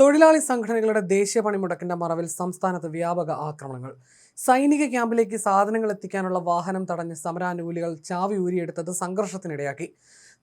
തൊഴിലാളി സംഘടനകളുടെ ദേശീയ പണിമുടക്കിന്റെ മറവിൽ സംസ്ഥാനത്ത് വ്യാപക ആക്രമണങ്ങൾ. സൈനിക ക്യാമ്പിലേക്ക് സാധനങ്ങൾ എത്തിക്കാനുള്ള വാഹനം തടഞ്ഞ് സമരാനുകൂലികൾ ചാവി ഊരിയെടുത്തത് സംഘർഷത്തിനിടയാക്കി.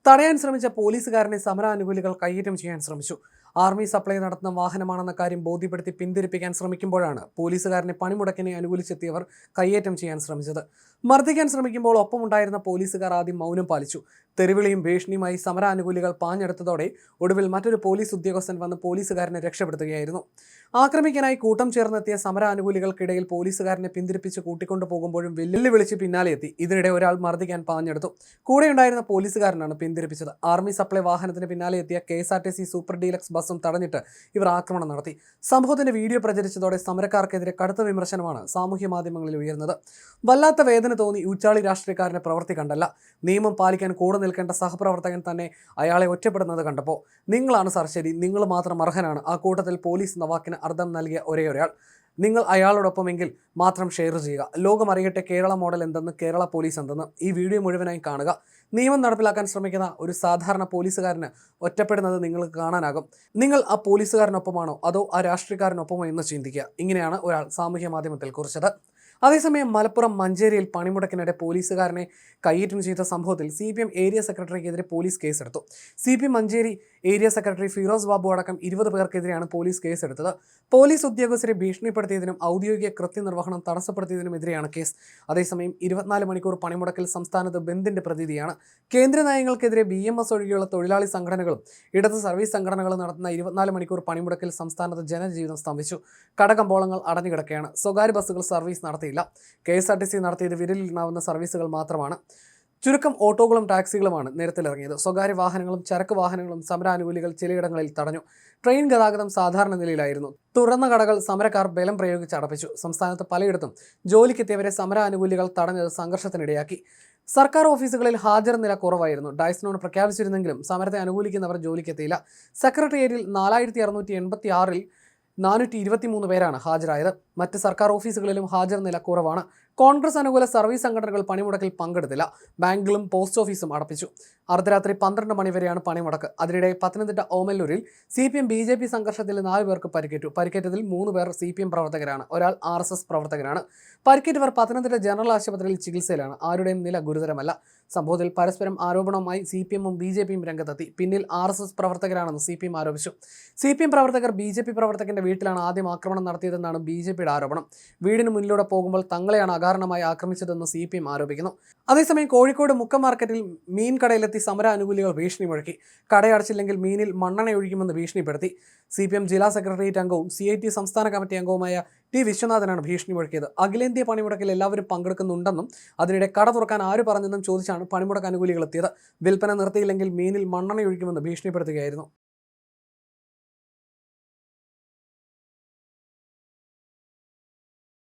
തടയാൻ ശ്രമിച്ച പോലീസുകാരനെ സമരാനുകൂലികൾ കയ്യേറ്റം ചെയ്യാൻ ശ്രമിച്ചു. ആർമി സപ്ലൈ നടത്തുന്ന വാഹനമാണെന്ന കാര്യം ബോധ്യപ്പെടുത്തി പിന്തിരിപ്പിക്കാൻ ശ്രമിക്കുമ്പോഴാണ് പോലീസുകാരനെ പണിമുടക്കിനെ അനുകൂലിച്ചെത്തിയവർ കയ്യേറ്റം ചെയ്യാൻ ശ്രമിച്ചത്. മർദ്ദിക്കാൻ ശ്രമിക്കുമ്പോൾ ഒപ്പമുണ്ടായിരുന്ന പോലീസുകാർ ആദ്യം മൗനം പാലിച്ചു. തെരുവിളിയും ഭീഷണിയുമായി സമരാനുകൂലികൾ പാഞ്ഞെടുത്തതോടെ ഒടുവിൽ മറ്റൊരു പോലീസ് ഉദ്യോഗസ്ഥൻ വന്ന് പോലീസുകാരനെ രക്ഷപ്പെടുത്തുകയായിരുന്നു. ആക്രമിക്കാനായി കൂട്ടം ചേർന്നെത്തിയ സമരാനുകൂലികൾക്കിടയിൽ പോലീസുകാരനെ പിന്തിരിപ്പിച്ച് കൂട്ടിക്കൊണ്ടു പോകുമ്പോഴും വെല്ലുവിളി വിളിച്ച് പിന്നാലെ എത്തി. ഇതിനിടെ ഒരാൾ മർദ്ദിക്കാൻ പാഞ്ഞെടുത്തു. കൂടെയുണ്ടായിരുന്ന പോലീസുകാരനാണ് പിന്തിരിപ്പിച്ചത്. ആർമി സപ്ലൈ വാഹനത്തിന് പിന്നാലെ എത്തിയ K S R T C super deluxe ബസ്സും തടഞ്ഞിട്ട് ഇവർ ആക്രമണം നടത്തി. സംഭവത്തിന്റെ വീഡിയോ പ്രചരിച്ചതോടെ സമരക്കാർക്കെതിരെ കടുത്ത വിമർശനമാണ് സാമൂഹ്യ മാധ്യമങ്ങളിൽ ഉയർന്നത് വല്ലാത്ത വേദന തോന്നി ഉച്ചാളി രാഷ്ട്രീയക്കാരനെ പ്രവൃത്തി കണ്ടല്ല. നിയമം പാലിക്കാൻ കൂടെ നിൽക്കേണ്ട സഹപ്രവർത്തകൻ തന്നെ അയാളെ ഒറ്റപ്പെടുന്നത് കണ്ടപ്പോൾ നിങ്ങളാണ് സർശരി നിങ്ങൾ മാത്രം അർഹനാണ്. ആ കൂട്ടത്തിൽ പോലീസ് എന്ന വാക്കിന് അർത്ഥം നൽകിയ ഒരേ ഒരാൾ നിങ്ങൾ അയാളോടൊപ്പമെങ്കിൽ മാത്രം ഷെയർ ചെയ്യുക. ലോകം അറിയട്ടെ കേരള മോഡൽ എന്തെന്ന് കേരള പോലീസ് എന്തെന്ന് ഈ വീഡിയോ മുഴുവനായി കാണുക. നിയമം നടപ്പിലാക്കാൻ ശ്രമിക്കുന്ന ഒരു സാധാരണ പോലീസുകാരന് ഒറ്റപ്പെടുന്നത് നിങ്ങൾക്ക് കാണാനാകും. നിങ്ങൾ ആ പോലീസുകാരനൊപ്പമാണോ അതോ ആ രാഷ്ട്രീയക്കാരനൊപ്പമോ എന്ന് ചിന്തിക്കുക. ഇങ്ങനെയാണ് ഒരാൾ സാമൂഹ്യ മാധ്യമത്തിൽ കുറിച്ചത്. അതേസമയം മലപ്പുറം മഞ്ചേരിയിൽ പണിമുടക്കിനിടെ പോലീസുകാരനെ കയ്യേറ്റം ചെയ്ത സംഭവത്തിൽ സി പി എം ഏരിയ സെക്രട്ടറിക്കെതിരെ പോലീസ് കേസെടുത്തു C P Manjeri area secretary Firoz Babu അടക്കം ഇരുപത് പേർക്കെതിരെയാണ് പോലീസ് കേസെടുത്തത്. പോലീസ് ഉദ്യോഗസ്ഥരെ ഭീഷണിപ്പെടുത്തിയതിനും ഔദ്യോഗിക കൃത്യനിർവഹണം തടസ്സപ്പെടുത്തിയതിനുമെതിരെയാണ് കേസ്. അതേസമയം ഇരുപത്തിനാല് മണിക്കൂർ പണിമുടക്കിൽ സംസ്ഥാനത്ത് ബന്ദിന്റെ പ്രതീതിയാണ്. കേന്ദ്ര നയങ്ങൾക്കെതിരെ ബി എം എസ് ഒഴികെയുള്ള തൊഴിലാളി സംഘടനകളും ഇടത് സർവീസ് സംഘടനകളും നടത്തുന്ന ഇരുപത്തിനാല് മണിക്കൂർ പണിമുടക്കിൽ സംസ്ഥാനത്ത് ജനജീവിതം സ്തംഭിച്ചു. കടകമ്പോളങ്ങൾ അടഞ്ഞുകിടക്കുകയാണ്. സ്വകാര്യ ബസ്സുകൾ സർവീസ് നടത്തിയില്ല. K S R T C നടത്തിയത് വിരലിലെണ്ണാവുന്ന സർവീസുകൾ മാത്രമാണ്. ചുരുക്കം ഓട്ടോകളും ടാക്സികളുമാണ് നിരത്തിലിറങ്ങിയത്. സ്വകാര്യ വാഹനങ്ങളും ചരക്ക് വാഹനങ്ങളും സമരാനുകൂലികൾ ചിലയിടങ്ങളിൽ തടഞ്ഞു. ട്രെയിൻ ഗതാഗതം സാധാരണ നിലയിലായിരുന്നു. തുറന്ന കടകൾ സമരക്കാർ ബലം പ്രയോഗിച്ച് അടപ്പിച്ചു. സംസ്ഥാനത്ത് പലയിടത്തും ജോലിക്കെത്തിയവരെ സമരാനുകൂലികൾ തടഞ്ഞത് സംഘർഷത്തിനിടയാക്കി. സർക്കാർ ഓഫീസുകളിൽ ഹാജർ നില കുറവായിരുന്നു. ഡയസിനോട് പ്രഖ്യാപിച്ചിരുന്നെങ്കിലും സമരത്തെ അനുകൂലിക്കുന്നവർ ജോലിക്കെത്തിയില്ല. സെക്രട്ടേറിയറ്റിൽ നാലായിരത്തി അറുന്നൂറ്റി എൺപത്തി ആറിൽ നാനൂറ്റി ഇരുപത്തിമൂന്ന് പേരാണ് ഹാജരായത്. മറ്റ് സർക്കാർ ഓഫീസുകളിലും ഹാജർ നില കുറവാണ്. കോൺഗ്രസ് അനുകൂല സർവീസ് സംഘടനകൾ പണിമുടക്കിൽ പങ്കെടുത്തില്ല. ബാങ്കുകളും പോസ്റ്റ് ഓഫീസും അടപ്പിച്ചു. അർദ്ധരാത്രി പന്ത്രണ്ട് മണിവരെയാണ് പണിമുടക്ക്. അതിനിടെ Pathanamthitta ഓമല്ലൂരിൽ C P M B J P സംഘർഷത്തിൽ നാല് പേർക്ക് പരിക്കേറ്റു. പരിക്കേറ്റതിൽ മൂന്ന് പേർ സി പി എം പ്രവർത്തകരാണ്. ഒരാൾ ആർ എസ് എസ് പ്രവർത്തകരാണ് പരിക്കേറ്റവർ പത്തനംതിട്ട ജനറൽ ആശുപത്രിയിൽ ചികിത്സയിലാണ്. ആരുടെയും നില ഗുരുതരമല്ല. സംഭവത്തിൽ പരസ്പരം ആരോപണവുമായി സി പി എമ്മും ബി ജെ പിയും രംഗത്തെത്തി. പിന്നിൽ ആർ എസ് എസ് പ്രവർത്തകരാണെന്ന് സി പി എം ആരോപിച്ചു. സി പി എം പ്രവർത്തകർ ബി ജെ പി പ്രവർത്തകന്റെ വീട്ടിലാണ് ആദ്യം ആക്രമണം നടത്തിയതെന്നാണ് ബി ജെ പിയുടെ ആരോപണം. വീടിന് മുന്നിലൂടെ പോകുമ്പോൾ തങ്ങളെയാണ് അകാരണമായി ആക്രമിച്ചതെന്ന് സി പി എം ആരോപിക്കുന്നു. അതേസമയം കോഴിക്കോട് മുക്കം മാർക്കറ്റിൽ മീൻ കടയിലെത്തി സമര അനുകൂലികൾ ഭീഷണി മുഴക്കി കടയടച്ചില്ലെങ്കിൽ മീനിൽ മണ്ണെണ്ണ ഒഴിക്കുമെന്ന് ഭീഷണിപ്പെടുത്തി. സി പി എം ജില്ലാ സെക്രട്ടേറിയറ്റ് അംഗവും സി ഐ ടി സംസ്ഥാന കമ്മിറ്റി അംഗവുമായ ടി വിശ്വനാഥനാണ് ഭീഷണി മുഴക്കിയത് അഖിലേന്ത്യ പണിമുടക്കിൽ എല്ലാവരും പങ്കെടുക്കുന്നുണ്ടെന്നും അതിനിടെ കട തുറക്കാൻ ആര് പറഞ്ഞെന്നും ചോദിച്ചാണ് പണിമുടക്ക് അനുകൂലികൾ എത്തിയത്. വിൽപ്പന നിർത്തിയില്ലെങ്കിൽ മീനിൽ മണ്ണെണ്ണ ഒഴിക്കുമെന്ന് ഭീഷണിപ്പെടുത്തുകയായിരുന്നു.